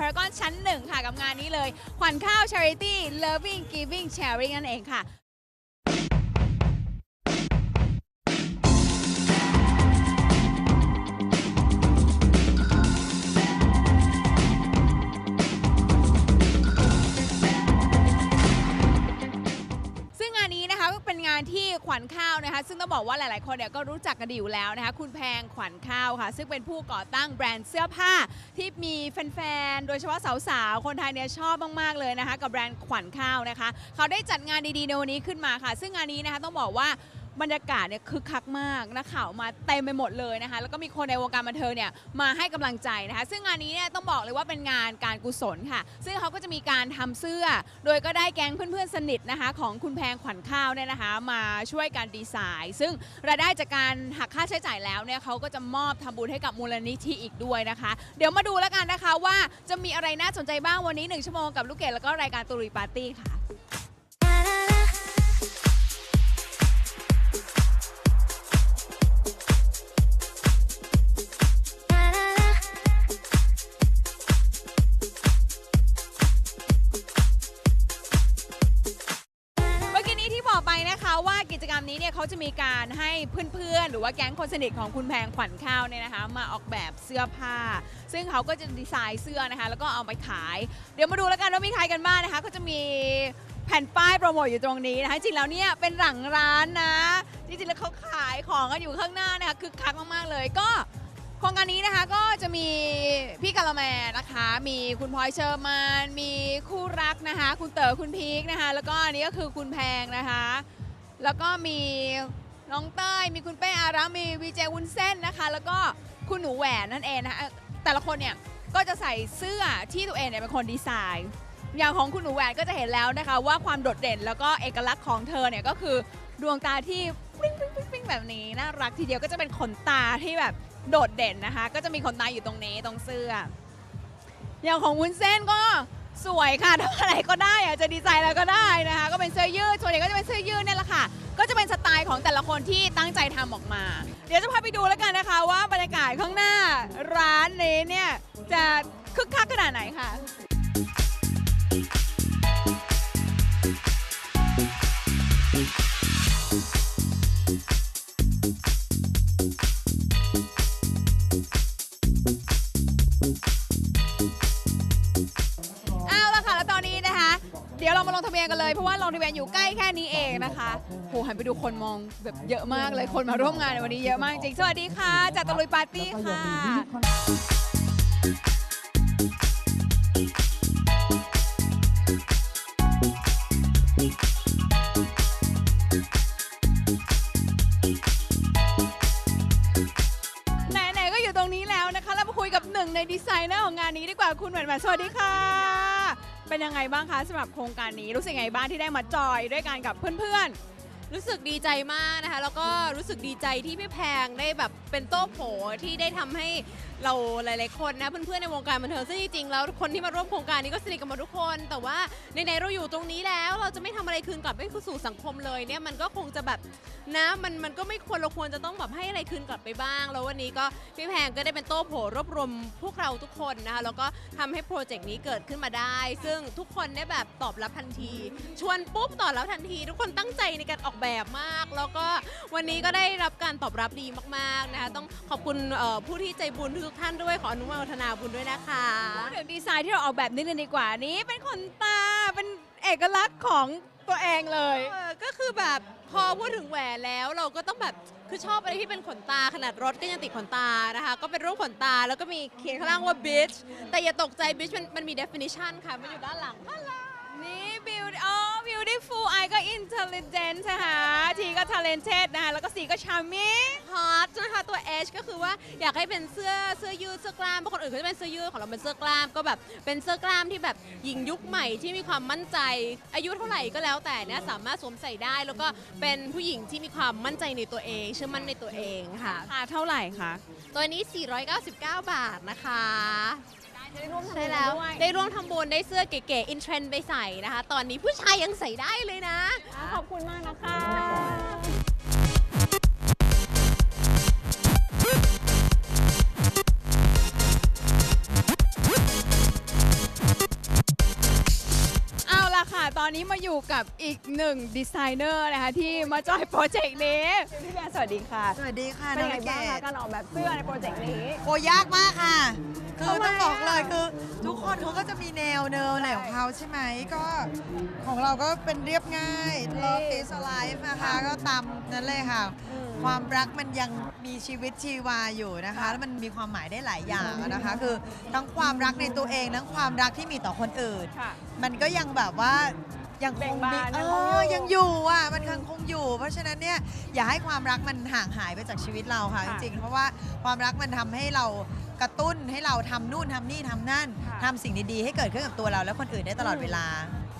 พารากอนชั้น 1 ค่ะกับงานนี้เลย ขวัญข้าว Charity Loving Giving Sharing นั่นเองค่ะ ข้าวนะคะ ซึ่งต้องบอกว่าหลาย ๆ คนเนี่ยก็รู้จักกันดีอยู่แล้วนะคะ คุณแพงขวัญข้าวค่ะ ซึ่งเป็นผู้ก่อตั้งแบรนด์เสื้อผ้าที่มีแฟน ๆ โดยเฉพาะสาว ๆ คนไทยเนี่ยชอบมาก ๆ เลยนะคะ กับแบรนด์ขวัญข้าวนะคะ เขาได้จัดงานดี ๆ ในวันนี้ขึ้นมาค่ะ ซึ่งงานนี้นะคะต้องบอกว่า บรรยากาศเนี่ยคึกคักมากนักข่าวมาเต็มไปหมดเลยนะคะ แล้วก็มีคนในวงการบันเทิงเนี่ยมาให้กำลังใจนะคะ ซึ่งงานนี้เนี่ยต้องบอกเลยว่าเป็นงานการกุศลค่ะ ซึ่งเขาก็จะมีการทำเสื้อ โดยก็ได้แก๊งเพื่อนๆสนิทนะคะ ของคุณแพงขวัญข้าวเนี่ยนะคะ มาช่วยกันดีไซน์ ซึ่งรายได้จากการหักค่าใช้จ่ายแล้วเนี่ยเขาก็จะมอบทำบุญให้กับมูลนิธิอีกด้วยนะคะ เดี๋ยวมาดูแล้วกันนะคะว่าจะมีอะไรน่าสนใจบ้างวันนี้หนึ่งชั่วโมงกับลูกเกดแล้วก็รายการตุรีปาร์ตี้ค่ะ นะคะว่ากิจกรรมนี้เนี่ยเขาจะมีการให้เพื่อนๆ หรือว่าแก๊งคนสนิทของคุณแพงขวัญข้าวเนี่ยนะคะมาออกแบบเสื้อผ้า ซึ่งเขาก็จะดีไซน์เสื้อนะคะ แล้วก็เอาไปขาย เดี๋ยวมาดูแล้วกันว่ามีใครกันบ้างนะคะ ก็จะมีแผ่นป้ายโปรโมทอยู่ตรงนี้นะคะจริงแล้วเนี่ยเป็นหลังร้านนะจริงๆแล้วเขาขายของกันอยู่ข้างหน้านะคะคือคักมากๆเลยก็โครงการนี้นะคะก็จะมีพี่กะละแมนะคะ มีคุณพลอยเชอร์มาน มีคู่รักนะคะ คุณเต๋อคุณพีคนะคะ แล้วก็อันนี้ก็คือคุณแพงนะคะ แล้วก็มีน้องเต้ย มีคุณเป้อารักมีวีเจวุ้นเส้นนะคะ แล้วก็คุณหนูแหวนนั่นเองนะคะแต่ละคนเนี่ยก็จะใส่เสื้อที่ตัวเองเนี่ยเป็นคนดีไซน์ อย่างของคุณหนูแหวนก็จะเห็นแล้วนะคะ ว่าความโดดเด่นแล้วก็เอกลักษณ์ของเธอเนี่ยก็คือดวงตาที่ปิ๊งปิ๊งปิ๊งปิ๊งแบบนี้น่ารักทีเดียวก็จะเป็นขนตาที่แบบโดดเด่นนะคะ ก็จะมีขนตาอยู่ตรงนี้ตรงเสื้อ อย่างของวุ้นเส้นก็ สวยค่ะทำอะไรก็ได้อะจะดีไซน์แล้วก็ได้นะคะ ก็เป็นเสื้อยืดส่วนใหญ่ก็จะเป็นเสื้อยืดเนี่ยแหละค่ะ ก็จะเป็นสไตล์ของแต่ละคนที่ตั้งใจทำออกมา เดี๋ยวจะพาไปดูแล้วกันนะคะ ว่าบรรยากาศข้างหน้าร้านนี้เนี่ยจะคึกคักขนาดไหนค่ะ เดี๋ยวเรามาลงทะเบียนกันเลยเพราะว่าลงทะเบียนอยู่ใกล้แค่นี้เองนะคะโหหันไปดูคนมองแบบเยอะมากเลยคนมาร่วมงานในวันนี้เยอะมากจริงสวัสดีค่ะจากตะลุยปาร์ตี้ค่ะไหนๆก็อยู่ตรงนี้แล้วนะคะเรามาคุยกับหนึ่งในดีไซเนอร์ของงานนี้ดีกว่าคุณแหวนแหวนสวัสดีค่ะ เป็นยังไงบ้างคะสำหรับโครงการนี้รู้สึกยังไงบ้างที่ได้มาจอยด้วยกันกับเพื่อนรู้สึกดีใจมากนะคะ แล้วก็รู้สึกดีใจที่พี่แพงได้แบบเป็นโต้โผที่ได้ทำให้ เราหลายๆคนนะเพื่อนๆในวงการบันเทิงซึ่งจริงๆแล้วคนที่มาร่วมโครงการนี้ก็สนิทกันหมาทุกคน แต่ว่าในๆเราอยู่ตรงนี้แล้ว เราจะไม่ทำอะไรคืนกลับไปสู่สังคมเลยเนี่ยมันก็คงจะแบบนะมันมันก็ไม่ควรเราควรจะต้องแบบให้อะไรคืนกลับไปบ้าง แล้ววันนี้ก็พี่แพงก็ได้เป็นโต๊ะโผรวบรวมพวกเราทุกคนนะคะแล้วก็ทำให้โปรเจกต์นี้เกิดขึ้นมาได้ ซึ่งทุกคนได้แบบตอบรับทันที ชวนปุ๊บตอบรับทันที ทุกคนตั้งใจในการออกแบบมาก แล้วก็วันนี้ก็ได้รับการตอบรับดีมากๆนะคะต้องขอบคุณเอ่อผู้ที่ใจบุญทุกๆท่านด้วยขออนุโมทนาบุญด้วยนะคะๆพูดถึงดีไซน์ที่เราออกแบบนิดนึงดีกว่านี้ เป็นขนตาเป็นเอกลักษณ์ของตัวเองเลยเออก็คือแบบพอพูดถึงแหวนแล้วเราก็ต้องแบบคือชอบอะไรที่เป็นขนตาขนาดรถก็ยังติดขนตานะคะ ก็เป็นรูปขนตาแล้วก็มีเขียนข้างล่างว่า bitch แต่อย่าตกใจ bitch มันมันมี definition ค่ะมันอยู่ด้านหลังน่ารัก นี่ beauty อ๋อ beautiful ไอก็ intelligent นะคะทีก็ talented นะคะแล้วก็สีก็ charming hot นะคะตัว H ก็คือว่าอยากให้เป็นเสื้อเสื้อยืดเสื้อกล้ามบางคนอื่นเขาจะเป็นเสื้อยืดของเราเป็นเสื้อกล้ามก็แบบเป็นเสื้อกล้ามที่แบบหญิงยุคใหม่ที่มีความมั่นใจ อายุเท่าไหร่ก็แล้วแต่เนี่ยสามารถสวมใส่ได้แล้วก็เป็นผู้หญิงที่มีความมั่นใจในตัวเองเชื่อมั่นในตัวเองค่ะ ราคาเท่าไหร่คะ ตัวนี้ 499 บาทนะคะ ได้ร่วมทำบุใช่แล้วได้ร่วมทำบุญได้เสื้อเก๋ๆอินเทรนด์ไปใส่นะคะ ตอนนี้ผู้ชายยังใส่ได้เลยนะขอบคุณมากนะคะเอาละค่ะ ตอนนี้มาอยู่กับอีกหนึ่งดีไซเนอร์นะคะ ที่มาจอยโปรเจกต์นี้พี่แบร์สวัสดีค่ะสวัสดีค่ะเป็นน้องไงบ้างคะการออกแบบเสื้อในโปรเจกต์นี้ โอยากมากค่ะ คือทำไมต้องบอกเลยอะคือ ทุกคนเขาก็จะมีแนวเนิวอะไรของเขาใช่ไหมก็ของเราก็เป็นเรียบง่าย Love is alive นะคะก็ตามนั้นเลยค่ะ ความรักมันยังมีชีวิตชีวาอยู่นะคะ แล้วมันมีความหมายได้หลายอย่างอะนะคะ คือทั้งความรักในตัวเองทั้งความรักที่มีต่อคนอื่นค่ะมันก็ยังแบบว่ายังคเบ่งงบานมีเอยังคงอยู่อยังอยู่อะมันยังคงอยู่ เพราะฉะนั้นเนี่ยอย่าให้ความรักมันห่างหายไปจากชีวิตเราค่ะจค่ะริงๆเพราะว่าความรักมันทำให้เรา กระตุ้นให้เราทำนู่นทำนี่ทำนั่นค่ะ ทำสิ่งดีๆ ให้เกิดขึ้นกับตัวเราและคนอื่นได้ตลอดเวลา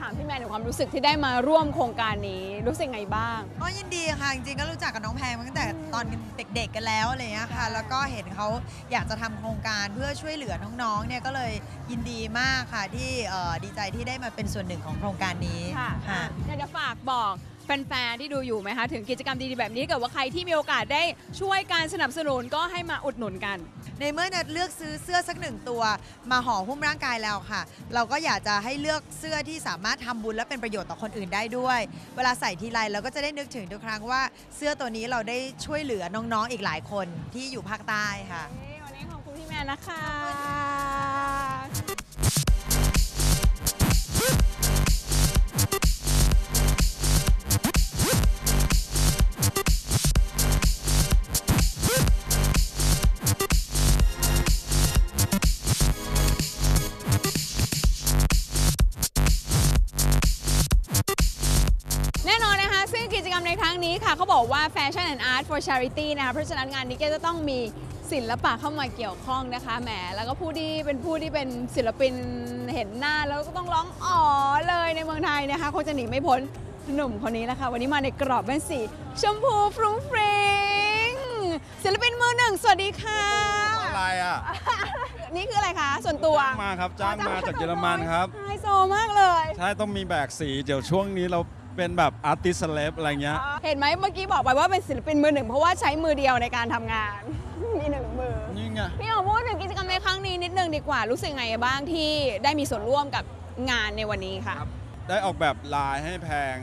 ถามพี่แมนถึงความรู้สึกที่ได้มาร่วมโครงการนี้รู้สึกไงบ้าง ก็ยินดีค่ะ จริงๆ ก็รู้จักกับน้องแพงมาตั้งแต่ตอนเด็กๆกันแล้วอะไรอย่างเงี้ยค่ะ แล้วก็เห็นเขาอยากจะทำโครงการเพื่อช่วยเหลือน้องๆ เนี่ยก็เลยยินดีมากค่ะที่เอ่อดีใจที่ได้มาเป็นส่วนหนึ่งของโครงการนี้ค่ะค่ะอยากจะฝากบอก แฟนๆที่ดูอยู่ไหมคะถึงกิจกรรมดีๆแบบนี้ถ้าเกิดว่าใครที่มีโอกาสได้ช่วยการสนับสนุนก็ให้มาอุดหนุนกัน ในเมื่อเนยเลือกซื้อเสื้อสักหนึ่งตัว มาห่อหุ้มร่างกายแล้วค่ะ เราก็อยากจะให้เลือกเสื้อที่สามารถทำบุญและเป็นประโยชน์ต่อคนอื่นได้ด้วย เวลาใส่ทีไรเราก็จะได้นึกถึงทุกครั้งว่าเสื้อตัวนี้เราได้ช่วยเหลือน้องๆอีกหลายคนที่อยู่ภาคใต้ค่ะ วันนี้ขอบคุณพี่แมนนะคะ นครั้งนี้ค่ะเขาบอกว่า Fashion and Art for Charity นะคะเพราะฉะนั้นงานนี้ก็จะต้องมีศิลปะเข้ามาเกี่ยวข้องนะคะแหมแล้วก็ผู้ที่เป็นผู้ที่เป็นศิลปินเห็นหน้าแล้วก็ต้องร้องอ๋อเลยในเมืองไทยนะคะคงจะหนีไม่พ้นหนุ่มคนนี้แหละค่ะวันนี้มาในกรอบแว่นสีชมพูฟรุ้งฟริงศิลปินมือหนึ่งสวัสดีค่ะ อะไรอะ นี่คืออะไรคะ ส่วนตัว จ้างมาครับ จ้างมาจากเยอรมันครับ ไฮโซมากเลย ใช่ ต้องมีแบกสี เดี๋ยวช่วงนี้เรา เป็นแบบอาร์ติสเลฟอะไรเงี้ย เห็นไหมเมื่อกี้บอกไปว่าเป็นศิลปินมือหนึ่งเพราะว่าใช้มือเดียวในการทำงาน มีหนึ่งมือ นี่ไง พี่อ๋อพูดถึงกิจกรรมในครั้งนี้นิดนึงดีกว่ารู้สึกไงบ้างที่ได้มีส่วนร่วมกับงานในวันนี้ค่ะ ได้ออกแบบลายให้แพง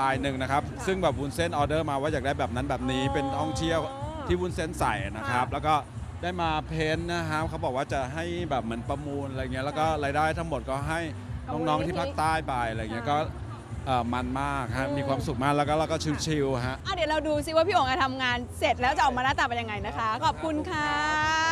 ลายหนึ่งนะครับ ซึ่งแบบวุ้นเส้นออเดอร์มาว่าอยากได้แบบนั้นแบบนี้อ๋อเป็นท่องเที่ยวที่วุ้นเส้นใส่นะครับ ค่ะแล้วก็ได้มาเพ้นท์นะครับเขาบอกว่าจะให้แบบเหมือนประมูลอะไรเงี้ยแล้วก็รายได้ทั้งหมดก็ให้น้องๆที่ภาคใต้ไปอะไรเงี้ยก็ เอ่อมันมากฮะมีความสุขมากแล้วก็เราก็ชิลๆฮะ อะเดี๋ยวเราดูซิว่าพี่อ๋องจะทำงานเสร็จแล้วจะออกมาหน้าตาเป็นยังไงนะคะ ขอบคุณค่ะ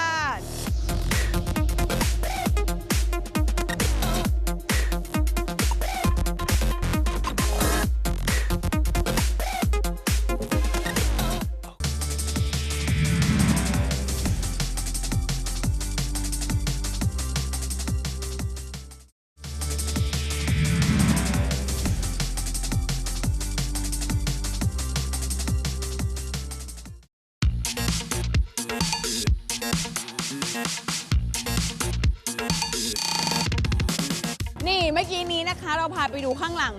พาไปดูข้างหลัง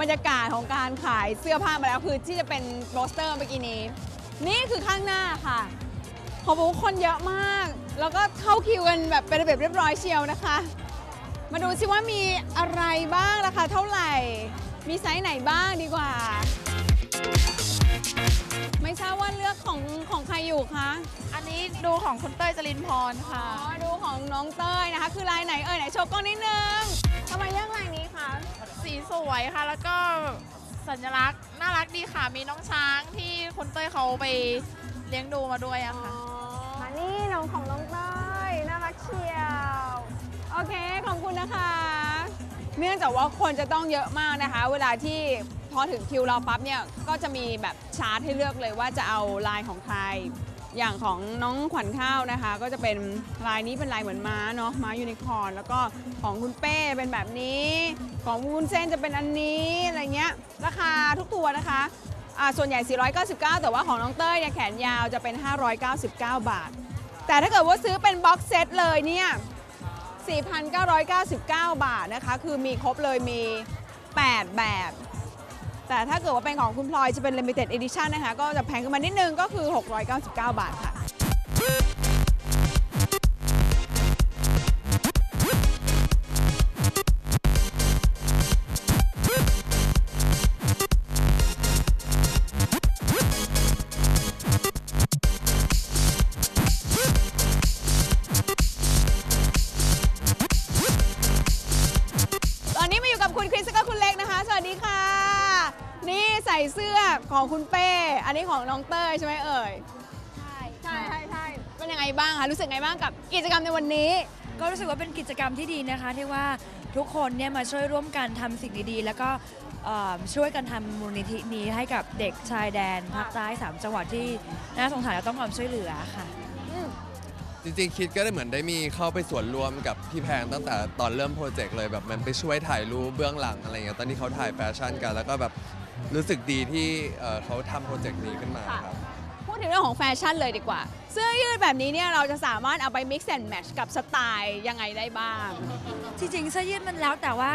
บรรยากาศของการขายเสื้อผ้ามาแล้วคือที่จะเป็นโปสเตอร์เมื่อกี้นี้ นี่คือข้างหน้าค่ะขอบอกว่าคนเยอะมาก แล้วก็เข้าคิวกันแบบเป็นระเบียบเรียบร้อยเชียวนะคะ มาดูซิว่ามีอะไรบ้างราคาเท่าไหร่ มีไซส์ไหนบ้างดีกว่า ไม่ทราบว่าเลือกของของใครอยู่คะ อันนี้ดูของคุณเต้ยจรินพรอ๋ค่ะอดูของน้องเต้ยนะคะ คือลายไหนเอ่ยไหนโชว์กล้องนิดนึง สีสวยค่ะ แล้วก็สัญลักษณ์น่ารักดีค่ะ มีน้องช้างที่คุณเต้ยเขาไปเลี้ยงดูมาด้วยอะค่ะ มานี่น้องของน้องเต้ยน่ารักเชียว โอเค ขอบคุณนะคะ เนื่องจากว่าคนจะต้องเยอะมากนะคะ เวลาที่พอถึงคิวเราปั๊บเนี่ย ก็จะมีแบบชาร์ตให้เลือกเลยว่าจะเอาลายของใคร อย่างของน้องขวัญข้าวนะคะ ก็จะเป็นลายนี้เป็นลายเหมือนม้าเนาะม้ายูนิคอร์นแล้วก็ของคุณเป้เป็นแบบนี้ ของวุ้นเส้นจะเป็นอันนี้อะไรเงี้ยราคาทุกตัวนะคะอ่าส่วนใหญ่ 499 แต่ว่าของน้องเต้ยเนี่ยแขนยาวจะเป็น 599 บาท แต่ถ้าเกิดว่าซื้อเป็นบ็อกเซตเลยเนี่ย 4,999 บาทนะคะ คือมีครบเลยมี 8 แบบ แต่ถ้าเกิดว่าเป็นของคุณพลอยจะเป็น Limited Edition นะคะ ก็จะแพงขึ้นมานิดนึงก็คือ 699 บาทค่ะ ของคุณเป้ อันนี้ของน้องเต้ยใช่ไหมเอ่ยใช่ใช่ใช่เป็นยังไงบ้างคะ รู้สึกไงบ้างกับกิจกรรมในวันนี้ ก็รู้สึกว่าเป็นกิจกรรมที่ดีนะคะ ที่ว่าทุกคนเนี่ยมาช่วยร่วมกันทำสิ่งดีๆ แล้วก็เอ่อช่วยกันทำมูลนิธินี้ให้กับเด็กชายแดนภาคใต้สามจังหวัดที่น่าสงสารและต้องความช่วยเหลือค่ะ จริงๆคิดก็ได้เหมือนได้มีเข้าไปส่วนร่วมกับพี่แพงตั้งแต่ตอนเริ่มโปรเจกต์เลยแบบมันไปช่วยถ่ายรูปเบื้องหลังอะไรเงี้ยตอนที่เขาถ่ายแฟชั่นกัน แล้วก็แบบ รู้สึกดีที่เอ่อเขาทำโปรเจกต์นี้ขึ้นมาครับ พูดถึงเรื่องของแฟชั่นเลยดีกว่า เสื้อยืดแบบนี้เนี่ยเราจะสามารถเอาไป mix and match กับสไตล์ยังไงได้บ้าง จริงๆเสื้อยืดมันแล้วแต่ว่า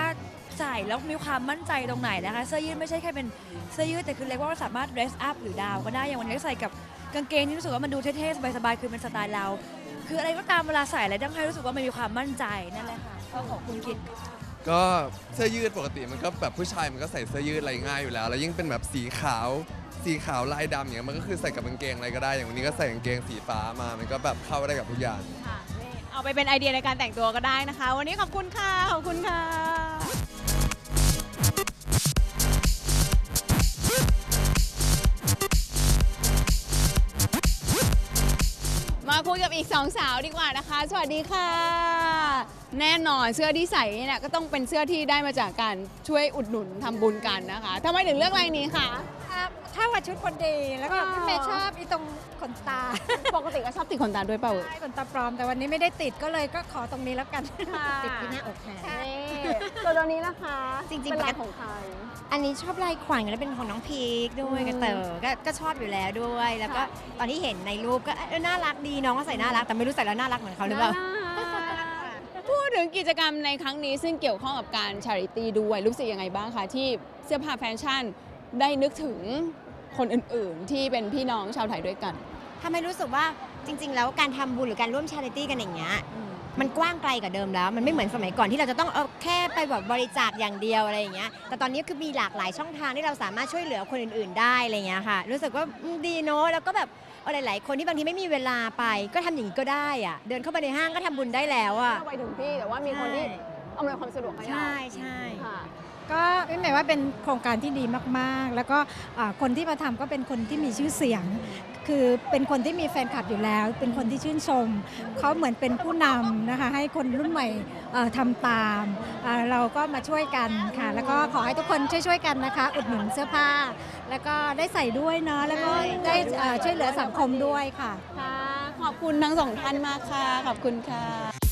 ใส่แล้วมีความมั่นใจตรงไหนนะคะเสื้อยืดไม่ใช่แค่เป็นเสื้อยืดแต่คือเรียกว่าเราสามารถ dress up หรือดาวก็ได้อย่างวันนี้ใส่กับกางเกงที่รู้สึกว่ามันดูเท่ๆสบายๆคือเป็นสไตล์เรา คืออะไรก็ตามเวลาใส่อะไรต้องให้รู้สึกว่ามันมีความมั่นใจนั่นแหละค่ะก็ขอบคุณคิด ก็เสื้อยืดปกติมันก็แบบผู้ชายมันก็ใส่เสื้อยืดอะไรง่ายอยู่แล้ว แล้วยิ่งเป็นแบบสีขาว สีขาวลายดำอย่างเงี้ยมันก็คือใส่กับกางเกงอะไรก็ได้ อย่างวันนี้ก็ใส่กางเกงสีฟ้ามา มันก็แบบเข้าได้กับทุกอย่าง ค่ะนี่เอาไปเป็นไอเดียในการแต่งตัวก็ได้นะคะ วันนี้ขอบคุณค่ะ ขอบคุณค่ะ อีกสองสาวดีกว่านะคะ สวัสดีค่ะ แน่นอนเสื้อที่ใส่เนี่ยก็ต้องเป็นเสื้อที่ได้มาจากการช่วยอุดหนุนทำบุญกันนะคะทำไมถึงเลือกลายนี้คะถ้าว่าชุดคนดีแล้วก็อ๋อพี่เมย์ชอบอีตรงขนตา ปกติก็ชอบติดขนตาด้วยเปล่าเอ่ยใช่ขนตาปลอมแต่วันนี้ไม่ได้ติดก็เลยก็ขอตรงนี้แล้วกันค่ะติดที่หน้าอกแทนนี่ ตัวตัวนี้นะคะจริงๆเป็นลายปกติ ของใคร อันนี้ชอบลายขวัญแล้วเป็นของน้องพีคด้วยอืมกับเต๋อก็ก็ชอบอยู่แล้วด้วย แล้วก็ตอนที่เห็นในรูปก็เออน่ารักดีน้องก็ใส่น่ารักแต่ไม่รู้ใส่แล้วน่ารักเหมือนเขาหรือเปล่าพูดถึงกิจกรรมในครั้งนี้ซึ่งเกี่ยวข้องกับการ charity ด้วยรู้สึกยังไงบ้างคะ ที่เสื้อผ้าแฟชั่นได้นึกถึงคนอื่นๆ ที่เป็นพี่น้องชาวไทยด้วยกัน ทำให้รู้สึกว่าจริง ๆ แล้วการทำบุญหรือการร่วมชาริตี้กันอย่างเงี้ย มันกว้างไกลกว่าเดิมแล้ว มันไม่เหมือนสมัยก่อนที่เราจะต้องเอาแค่ไปแบบบริจาคอย่างเดียวอะไรอย่างเงี้ยแต่ตอนนี้คือมีหลากหลายช่องทางที่เราสามารถช่วยเหลือคนอื่น ๆ ได้อะไรเงี้ยค่ะ รู้สึกว่าอืมดีเนาะแล้วก็แบบเอาหลาย ๆ คนที่บางทีไม่มีเวลาไป ก็ทำอย่างนี้ก็ได้อะเดินเข้าไปในห้างก็ทำบุญได้แล้วอะไปถึงที่แต่ว่ามีคนที่อำนวยความสะดวกให้เราใช่ใช่ ค่ะ ก็พี่เมย์ว่าเป็นโครงการที่ดีมากๆ แล้วก็อ่าคนที่มาทำก็เป็นคนที่มีชื่อเสียง คือเป็นคนที่มีแฟนคลับอยู่แล้ว เป็นคนที่ชื่นชม เขาเหมือนเป็นผู้นำนะคะ ให้คนรุ่นใหม่ทำตามเราก็มาช่วยกันค่ะ แล้วก็ขอให้ทุกคนช่วยๆกันนะคะ อุดหนุนเสื้อผ้า แล้วก็ได้ใส่ด้วยเนาะแล้วก็ได้ช่วยเหลือสังคมด้วยค่ะ ขอบคุณทั้งสองท่านมากค่ะ ขอบคุณค่ะ